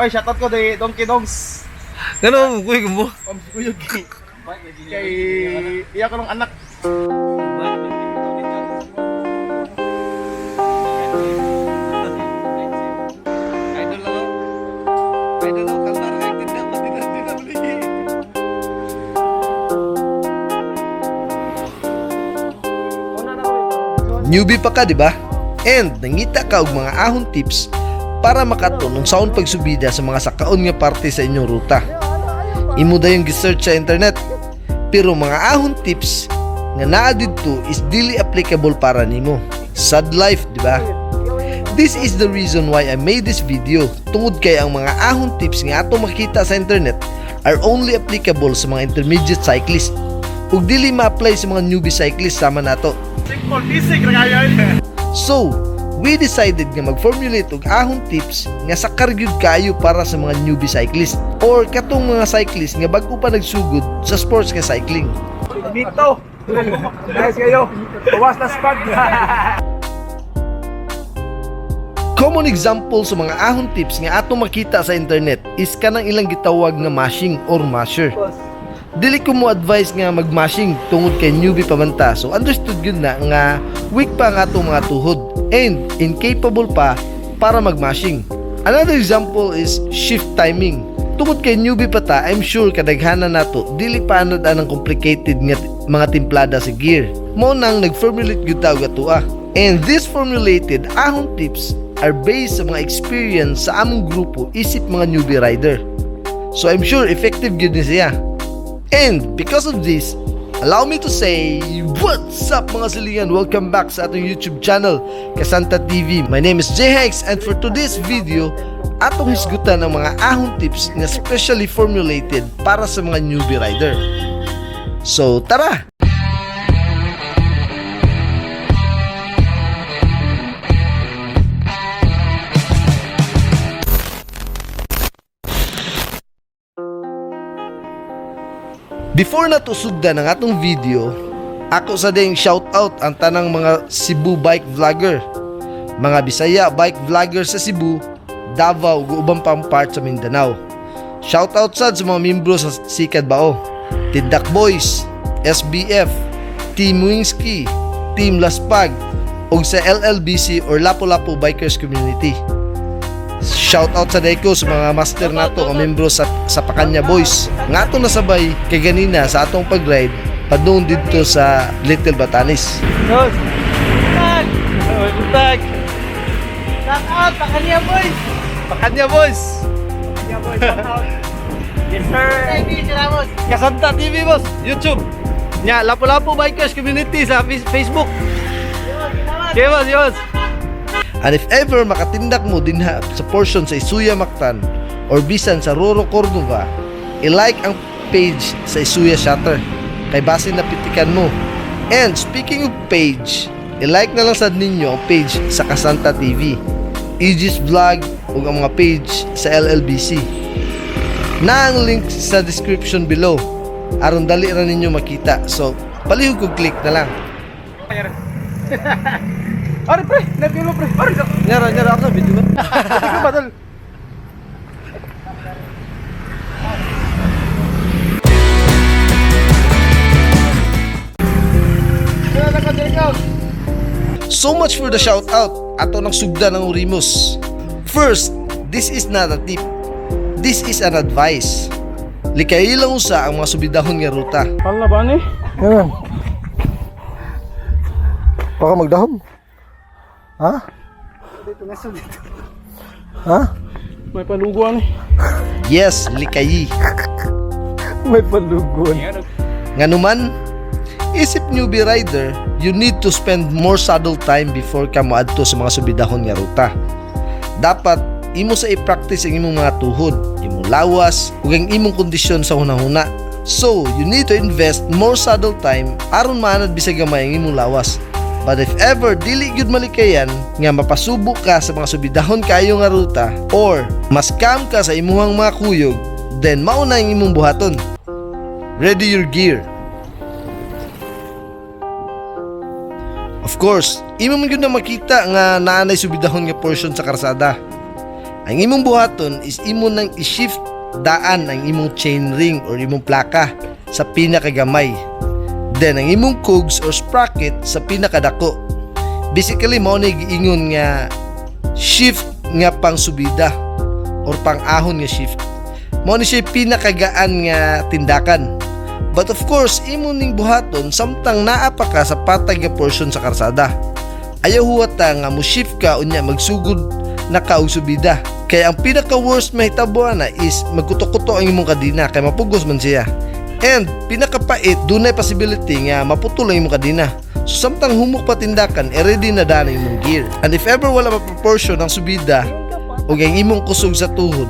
Oy, shoutout ko day Donkey Dongs. Ganun, kuy mo. Pams kuyog kay iya ko ng anak. Newbie pa ka, di ba? And nangita ka og mga ahon tips para makatunong saon pagsubida sa mga sakaon nga parte sa inyong ruta. Imo yung gisearch sa internet. Pero mga ahon tips nga naa didto is dili applicable para nimo. Sad life, di ba? This is the reason why I made this video. Tungod kay ang mga ahon tips nga ato makita sa internet are only applicable sa mga intermediate cyclist ug dili ma-apply sa mga newbie cyclist sama nato. So, we decided nga mag-formulate og ahong tips nga sa karyud kayo para sa mga newbie cyclist or katong mga cyclist nga bago pa nagsugod sa sports nga cycling. Dito. Guys kayo. Bawas na spag. Common example sa mga ahong tips nga ato makita sa internet is kanang ilang gitawag nga mashing or masher. Dili ko mo advise nga mag-mashing tungod kay newbie pa man ta. So understood yun na nga weak pa nga atong mga tuhod and incapable pa para mag-mashing. Another example is shift timing. Tungod kay newbie pa ta, I'm sure kadaghanan nato dili pa anod anang complicated nga mga timplada sa gear. Mo nang nag-formulate gyud ta og atua. And this formulated ahong tips are based sa mga experience sa among grupo isip mga newbie rider. So I'm sure effective gyud ni siya. And because of this, allow me to say, what's up mga silingan? Welcome back sa atong YouTube channel, Kasanta TV. My name is J-Hex and for today's video, atong hisgutan ng mga ahong tips na specially formulated para sa mga newbie rider. So, tara! Before na to sugdan ng atong video, ako sa ding shout out ang tanang mga Cebu bike vlogger. Mga Bisaya bike vlogger sa Cebu, Davao ug ubang pang part sa Mindanao. Shout out sad sa mga membro sa Sikad Bao, Tindak Boys, SBF, Team Wingski, Team Laspag, ug sa LLBC or Lapu-Lapu Bikers Community. Shout out sa Deco sa mga master nato o membro sa sa Pakanya Boys. Nga ato nasabay kay ganina sa atong pag-ride padung dito sa Little Batanes. Dos. Tag. Shout out Pakanya boys. Pakanya boys. Pakanya boys. Shout out. Yes sir. Kasanta TV boss, YouTube. Nya, Lapu-Lapu Bikers Community sa Face- Facebook. Boss, yes. And if ever makatindak mo din ha, sa portion sa Isuya Mactan or bisan sa Roro Cordova, i-like ang page sa Isuya Shutter kay base na pitikan mo. And speaking of page, i-like na lang sad ninyo ang page sa Kasanta TV, Aegis Vlog ug ang mga page sa LLBC. Na ang link sa description below aron dali ra ninyo makita. So, palihog kog click na lang. Are pre, nagilo pre. Are ka. Nyara, nyara ako sa video ba? Ba tol? Ka check out. So much for the shout out ato ng sugda ng Orimos. First, this is not a tip. This is an advice. Likay lang usa ang mga subidahon nga ruta. Pala ba ni? Yan. Baka magdahom. Ha? Dito na dito. Ha? May paluguan eh. Yes, likayi. May paluguan. Nga naman, isip newbie rider, you need to spend more saddle time before ka moadto sa mga subidahon nga ruta. Dapat imo sa i-practice ang imong mga tuhod, imong lawas, ug ang imong kondisyon sa hunahuna. So, you need to invest more saddle time aron maanad bisag gamay ang imong lawas. But if ever dili gyud malikayan nga mapasubo ka sa mga subidahon kayo nga ruta or mas scam ka sa imuhang mga kuyog, then mauna ang imong buhaton. Ready your gear. Of course, imo man gyud na makita nga naanay subidahon nga portion sa karsada. Ang imong buhaton is imo nang i-shift daan ang imong chain ring or imong plaka sa pinakagamay. Then ang imong cogs or sprocket sa pinakadako. Basically mao ni giingon nga shift nga pang subida or pang ahon nga shift. Mao ni siya pinakagaan nga tindakan. But of course, imo ning buhaton samtang naa ka sa patag nga portion sa karsada. Ayaw huwata nga mo shift ka unya magsugod na ka og subida. Kaya ang pinaka worst mahitabo na is magkuto-kuto ang imong kadina kay mapugos man siya. And pinakapait dunay possibility nga maputol ang imong kadina. So samtang humok pa tindakan, eh ready na daan ang imong gear. And if ever wala proportion ang subida o ang imong kusog sa tuhod,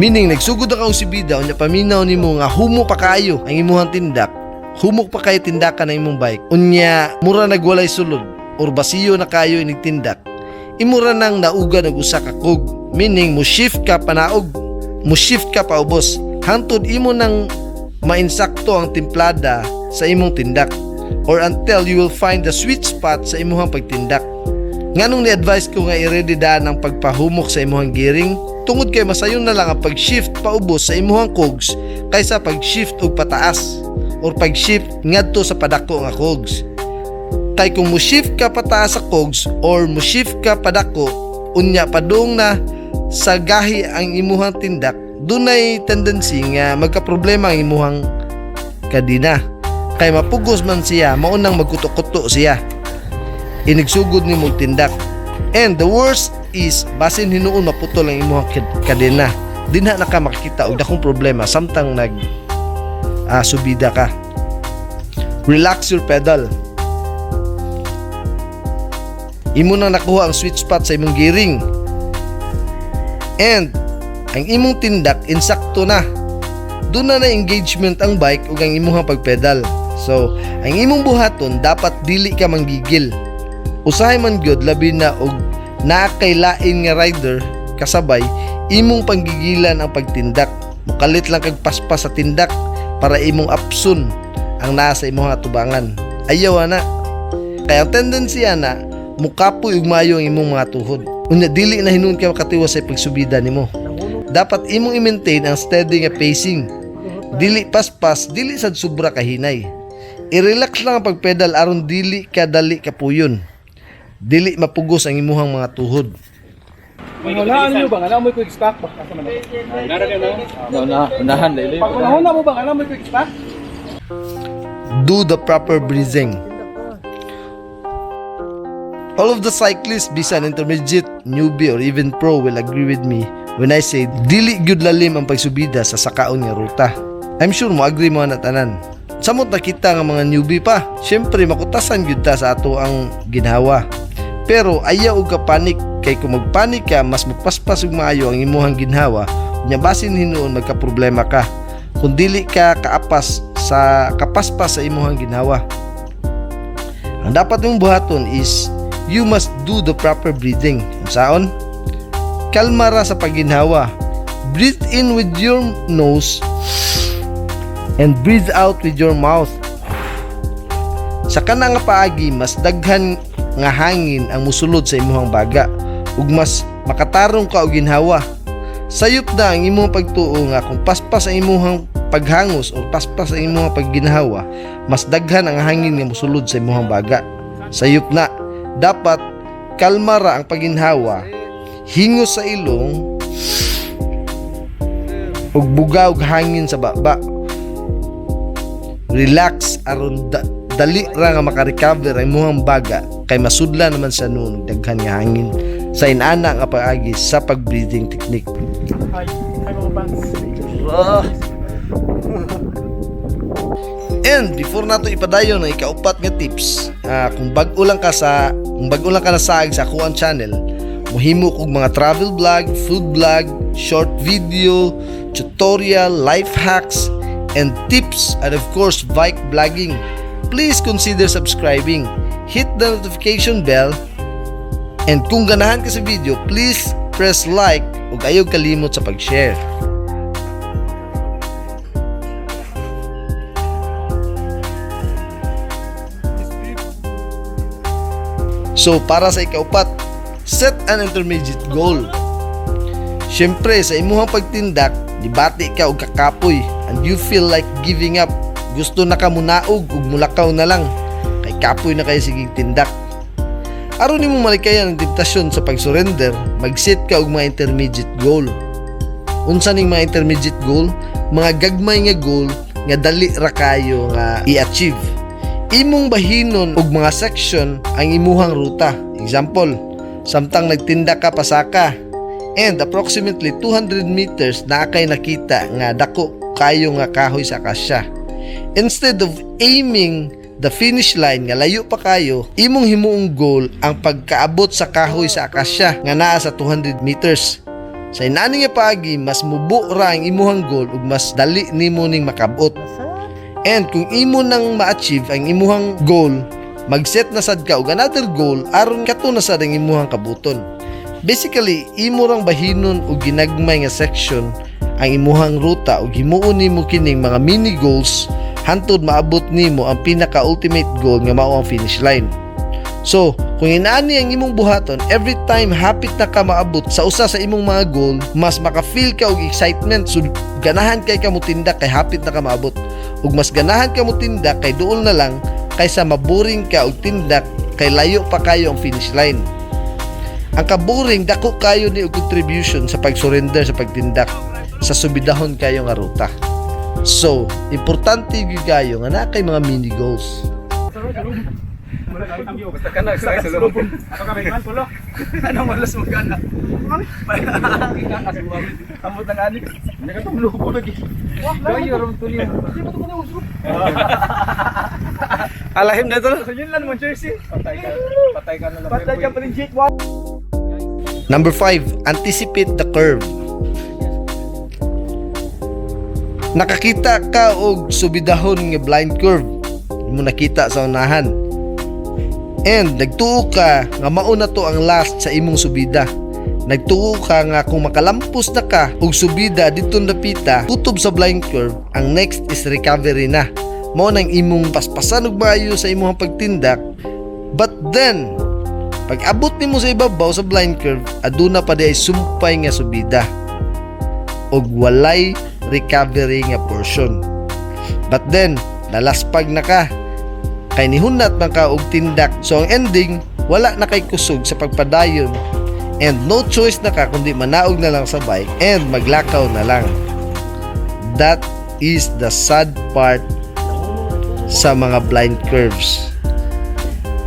meaning nagsugod na ka og subida unya paminaw nimo nga humo pa kayo ang imong tindak, humok pa kayo tindakan ang imong bike. Unya mura nagwalay sulod or basiyo na kayo inig tindak. Imura nang nauga nag usa ka kog, meaning mo shift ka panaog, mo shift ka paubos. Hantod imo nang mainsakto ang timplada sa imong tindak or until you will find the sweet spot sa imong pagtindak. Nganong ni-advise ko nga i-ready daan ang pagpahumok sa imong gearing tungod kay masayon na lang ang pag-shift paubos sa imong cogs kaysa pag-shift og pataas or pag-shift ngadto sa padako nga cogs. Kay kung mo shift ka pataas sa cogs or mo shift ka padako unya padung na sa gahi ang imuhang tindak dunay tendency nga magka-problema ang imuhang kadina. Kay mapugos man siya maunang magkuto-kuto siya. Inigsugod ni mo tindak. And the worst is basin hinuon maputol ang imuhang kad- kadena dinha na ka makikita og dakong problema samtang nag ah, subida ka. Relax your pedal. Imo nang nakuha ang sweet spot sa imong gearing and ang imong tindak insakto na. Doon na na engagement ang bike ug ang imong pagpedal. So ang imong buhaton dapat dili ka manggigil. Usahay man gyud labi na og naa kay lain nga rider kasabay imong panggigilan ang pagtindak. Mukalit lang kag paspas sa tindak para imong apsun ang nasa imong atubangan ayaw na kaya ang tendency na mukapoy ug maayo ang imong mga tuhod. Unya dili na hinuon ka makatiwas sa pagsubida nimo dapat imong i-maintain ang steady nga pacing dili paspas dili sad sobra kahinay i-relax lang ang pagpedal aron dili ka dali kapuyon dili mapugos ang imuhang mga tuhod unahan nyo ba, alam mo quick stock ba? Asa naman? Una, unahan dili. Pag unahon na mo ba, alam mo quick stock? do the proper breathing. All of the cyclists, bisan intermediate, newbie, or even pro will agree with me when I say dili gyud lalim ang pagsubida sa sakaon nga ruta. I'm sure mo agree mo na tanan. Samot nakita nga mga newbie pa, syempre makutasan gyud ta sa ato ang ginhawa. Pero ayaw og ka panic kay kung magpanik ka mas magpaspas ug maayo ang imuhang ginhawa, nya basin hinuon magka problema ka. Kung dili ka kaapas sa kapaspas sa imuhang ginhawa. Ang dapat mong buhaton is you must do the proper breathing. Kung Saon? Kalma ra sa pagginhawa. Breathe in with your nose and breathe out with your mouth. Sa kana nga paagi mas daghan nga hangin ang musulod sa imuhang baga ug mas makatarong ka og ginhawa. Sayop na ang imong pagtuo nga kung paspas ang imuhang paghangos o paspas ang imong pagginhawa, mas daghan ang hangin nga musulod sa imong baga. Sayop na, dapat kalma ra ang pagginhawa, hingos sa ilong, ug buga og hangin sa baba. Relax aron da- dali ra nga makarecover ang imong baga kay masudla naman sa noon daghan nga hangin sa inana nga paagi sa pag-breathing technique. Hi, hi mga fans. And before nato ipadayon ang ikaupat nga tips, ah, kung bag-o lang ka sa kung bag-o lang ka nasaag sa kuan channel, muhimo kog mga travel vlog, food vlog, short video, tutorial, life hacks, and tips and of course bike vlogging. Please consider subscribing. Hit the notification bell And kung ganahan ka sa video, please press like ug ayog kalimot sa pag-share. So para sa ikaupat, set an intermediate goal. Siyempre, sa imuhang pagtindak, dibati ka og kakapoy and you feel like giving up. Gusto na ka munaog ug mulakaw na lang. Kay kapoy na kayo sigig tindak. Aron nimo malikayan ang temptasyon sa pag-surrender, mag-set ka og mga intermediate goal. Unsa ning mga intermediate goal? Mga gagmay nga goal nga dali ra kayo nga i-achieve. Imong bahinon og mga section ang imuhang ruta. Example, samtang nagtinda ka pasaka and approximately 200 meters na kay nakita nga dako kayo nga kahoy sa kasya. Instead of aiming the finish line nga layo pa kayo, imong himuong goal ang pagkaabot sa kahoy sa akasya nga naa sa 200 meters. Sa inani nga paagi, mas mubo ra ang imuhang goal ug mas dali nimo ning makabot. And kung imo nang ma-achieve ang imuhang goal, mag-set na sad ka og another goal aron kato na sad ang imuhang kabuton. Basically, imo rang bahinon og ginagmay nga section ang imuhang ruta ug himuon nimo kining mga mini goals hantod maabot nimo ang pinaka ultimate goal nga mao ang finish line. So, kung inaani ang imong buhaton, every time hapit na ka maabot sa usa sa imong mga goal, mas maka-feel ka og excitement so ganahan kay ka mo kay hapit na ka maabot. Ug mas ganahan ka mo tindak kay duol na lang kaysa maboring ka og tindak kay layo pa kayo ang finish line. Ang kaboring dako kayo ni og contribution sa pag-surrender sa pagtindak sa subidahon kayo nga ruta. So, importante gyud kayo nga na kay mga mini goals. Basta ka na, sa sa loob. Ako ka rin, pulo. Anong malas mo ka na? Amot ng anik. Hindi ka itong lupo lagi. Gayo, ram tuloy. Alahim na to. So yun lang mo, jersey. Patay ka. Patay ka na lang. Patay ka pa rin, Jake. Number 5, anticipate the curve. Nakakita ka og subidahon nga blind curve. Mo nakita sa unahan. And nagtuo ka nga mauna to ang last sa imong subida. Nagtuo ka nga kung makalampos na ka og subida dito napita kutob sa blind curve, ang next is recovery na. Mao nang imong paspasan og maayo sa imong pagtindak. But then, pag abot nimo sa ibabaw sa blind curve, aduna pa di ay sumpay nga subida. Og walay recovery nga portion. But then, nalaspag na ka. Kay nihunat man ka og tindak. So ang ending, wala na kay kusog sa pagpadayon. And no choice na ka kundi manaog na lang sa bike and maglakaw na lang. That is the sad part sa mga blind curves.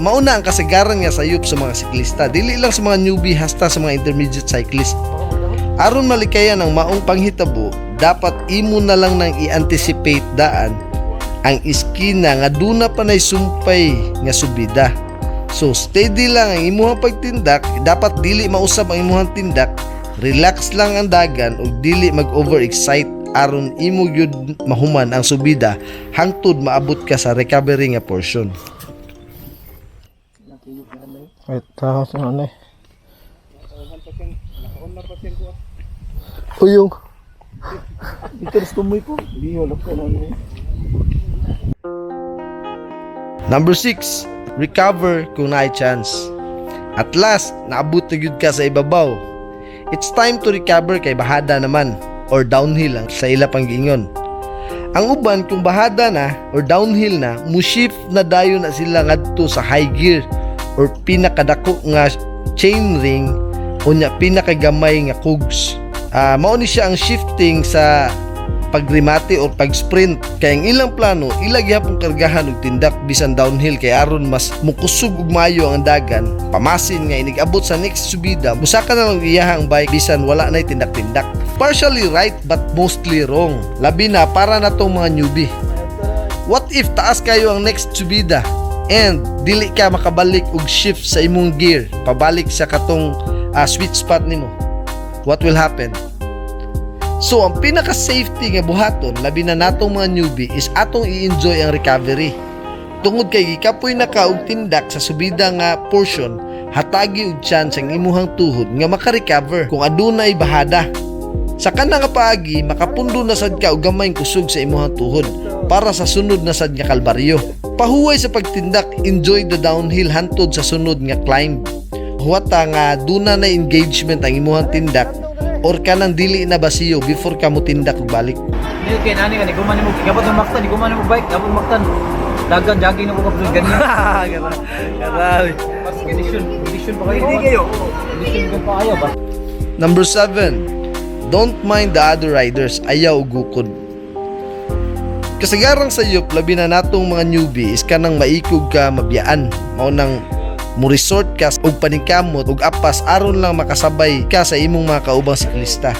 Mauna ang kasagaran nga sayop sa mga siklista. Dili lang sa mga newbie hasta sa mga intermediate cyclist. Aron malikayan ang maong panghitabo dapat imo na lang nang i-anticipate daan ang iskina nga duna pa nay sumpay nga subida. So steady lang ang imuhang pagtindak. Dapat dili mausab ang imuhang tindak. Relax lang ang dagan ug dili mag-overexcite aron imo gyud mahuman ang subida hangtod maabot ka sa recovery nga portion Wait, tahos na ano eh. Uyong. Interest tumoy ko. Hindi, wala ka na. Number 6, recover kung naay chance. At last, naabot na gyud ka sa ibabaw. It's time to recover kay bahada naman or downhill ang sa ila pang giingon. Ang uban kung bahada na or downhill na, mu-shift na dayon na sila ngadto sa high gear or pinakadako nga chain ring o nya pinakagamay nga cogs. Ah, mao siya ang shifting sa pagrimate o pag-sprint kay ang ilang plano ilag gyapon kargahan og tindak bisan downhill kay aron mas mukusog ug maayo ang dagan. Pamasin nga inigabot sa next subida musaka na lang iyahang bike bisan wala nay tindak-tindak. Partially right but mostly wrong. Labi na para na tong mga newbie. What if taas kayo ang next subida? And dili ka makabalik og shift sa imong gear pabalik sa katong ah, sweet spot nimo. What will happen So, ang pinaka-safety nga buhaton, labi na natong mga newbie, is atong i-enjoy ang recovery. Tungod kay gikapoy na og tindak sa subida nga portion, hatagi og chance ang imuhang tuhod nga maka-recover kung adunay bahada. Sa kana nga paagi, makapundo na sad ka og gamayng kusog sa imuhang tuhod para sa sunod na sad nga kalbaryo. Pahuway sa pagtindak, enjoy the downhill hantod sa sunod nga climb. Huwata nga duna na engagement ang imuhang tindak or kanang dili na basiyo before ka mo tindak og balik. Hindi kay nani ka, ni guman mo, gabot ng maktan, guman mo bike, ng maktan. Dagan, jogging na ko kapag ganyan. Grabe. Mas condition, condition pa kayo. Hindi kayo. Condition ka pa kayo ba? Number 7. Don't mind the other riders. Ayaw gukod. Kasagarang sa yup, labi na natong mga newbie is kanang maikog ka mabiyaan. Mao nang mo resort ka og panikamot og apas aron lang makasabay ka sa imong mga kaubang siklista.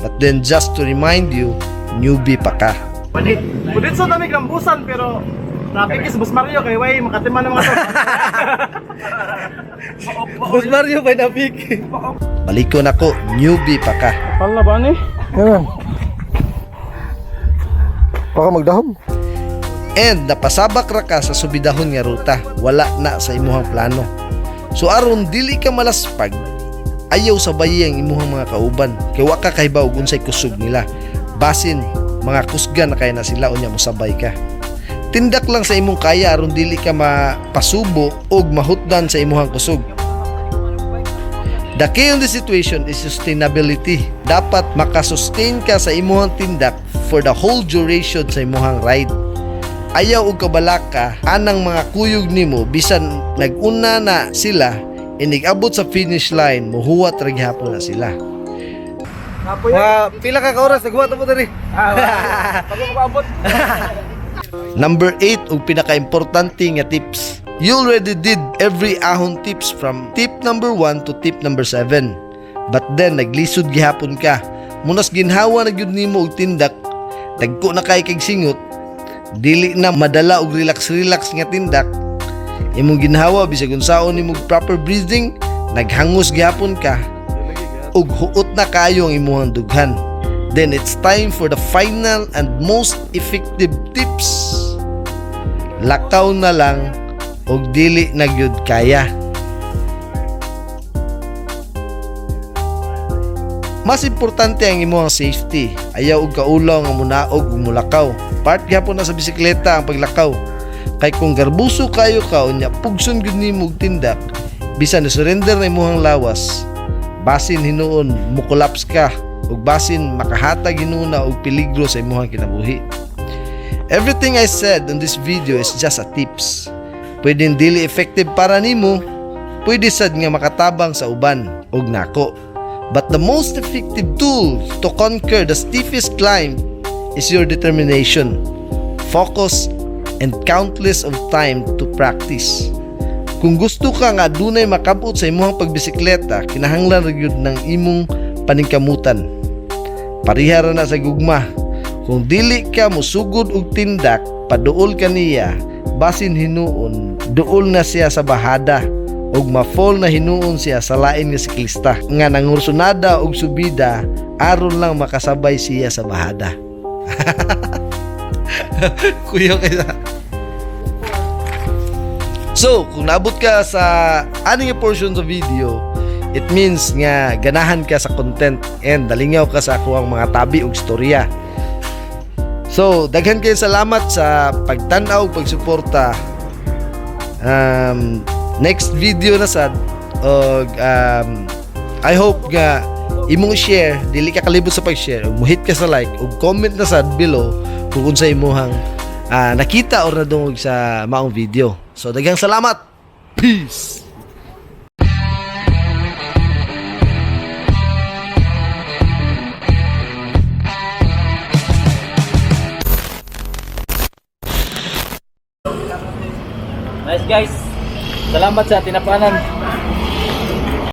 But then just to remind you, newbie pa ka. Panit. Pudit sa dami gambusan pero traffic is Bus Mario kay way makatiman ng mga to. Boss Mario by Napik. Balikon ako, newbie pa ka. Pal na ba ni? Baka magdahom. And napasabak ra ka sa subidahon nga ruta, wala na sa imuhang plano. So aron dili ka malaspag, ayaw sabayi ang imuhang mga kauban. Kay wa ka kahibaw unsay kusog nila. Basin mga kusga na kay na sila unya mo sabay ka. Tindak lang sa imong kaya aron dili ka mapasubo og mahutdan sa imuhang kusog. The key on the situation is sustainability. Dapat makasustain ka sa imuhang tindak for the whole duration sa imuhang ride. Ayaw og kabalaka anang mga kuyog nimo bisan naguna na sila inigabot sa finish line muhuwat ra gihapon na sila. Napoy. Mga pila ka oras nagbuhat mo diri. Ah, Pag. Number 8 ug pinaka-importante nga tips. You already did every ahon tips from tip number 1 to tip number 7. But then naglisod gihapon ka. Munas ginhawa na gyud nimo og tindak. Dagko na kay kag singot. Dili na madala og relax-relax nga tindak. Imong ginhawa bisag unsaon nimo proper breathing, naghangos gihapon ka ug huot na kayo ang imuhang dughan. Then it's time for the final and most effective tips. Lakaw na lang og dili na gyud kaya. Mas importante ang imuhang safety. Ayaw og kaulaw nga munaog ug mulakaw. Part gyapon na sa bisikleta ang paglakaw. Kay kung garbuso kayo ka unya pugson gyud nimo og tindak, bisan surrender na imuhang lawas, basin hinuon mukulaps ka ug basin makahatag hinuna og peligro sa imuhang kinabuhi. Everything I said on this video is just a tips. Pwede dili effective para nimo, pwede sad nga makatabang sa uban ug nako. But the most effective tool to conquer the steepest climb is your determination, focus, and countless of time to practice. Kung gusto ka nga dunay makabot sa imong pagbisikleta, kinahanglan gyud ng imong paningkamutan. Parihara na sa gugma. Kung dili ka musugod og tindak, paduol ka niya, basin hinuon, duol na siya sa bahada ug ma-fall na hinuon siya sa lain nga siklista nga nangursunada og subida aron lang makasabay siya sa bahada. Kuya kaya So, kung naabot ka sa ani nga portion sa video, it means nga ganahan ka sa content and dalingaw ka sa akong mga tabi ug storya. So, daghan kayo salamat sa pagtan-aw pagsuporta. Um, next video na sad og um, I hope nga imong share dili ka kalibot sa pag-share ug mohit ka sa like ug comment na sad below kung unsa imong ah, nakita or nadungog sa maong video. So daghang salamat. Peace. Nice guys. Salamat sa tinapanan.